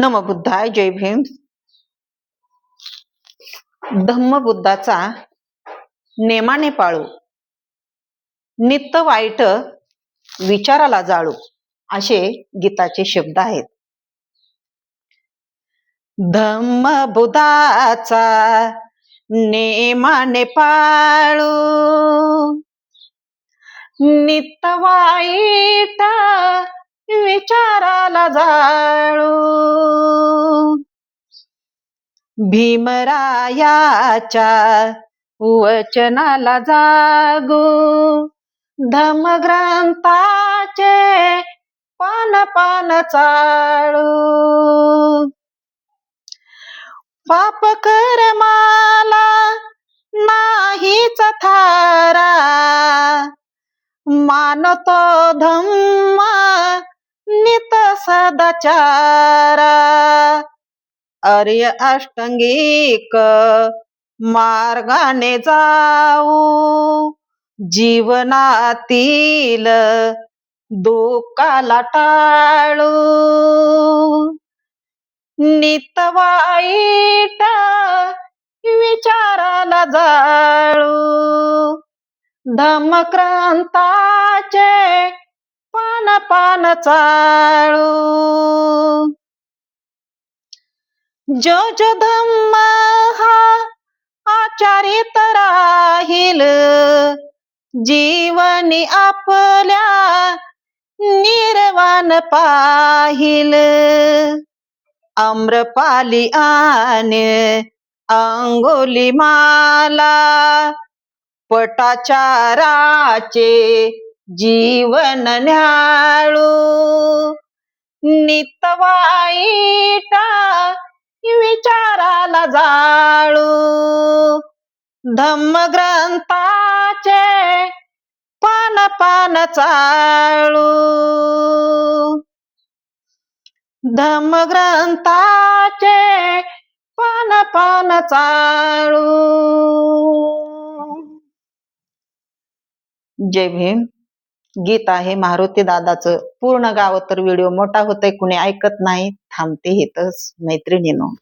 नम बुद्धाय जय भीम. धम्म बुद्धाचा नेमाने पाळू. नित्य वाईट विचाराला जाळू असे गीताचे शब्द आहेत. धम्म बुद्धाचा नेमाने पाळू. नित्य वाईट विचाराला जाळू. भीमरायाच्या वचनाला जागू. धमग्रंथाचे पान पान चाळू. पाप कर्माला नाहीच थारा. मानतो धम्मा नित सदाचारा. आर्य अष्टंगिक मार्गाने जाऊ. जीवनातील दुःखाला टाळू. नित वाईट विचाराला जाळू. धमक्रांताचे पान पान चाळू. जो जो धम्म हा आचारित राहील. जीवनी आपल्या निर्वाण पाहिल. आम्रपाली आणि अंगोली माला पटाचाराचे जीवन न्याळू. नितवाई जाळू. धम्मग्रंथाचे पान पान चाळू. धम्मग्रंथाचे पान पान चाळू. जय भीम. गीत आहे मारुती दादाचं. पूर्ण गाव तर व्हिडिओ मोठा होतोय कुणी ऐकत नाही थांबते हेतच मैत्रिणीनो.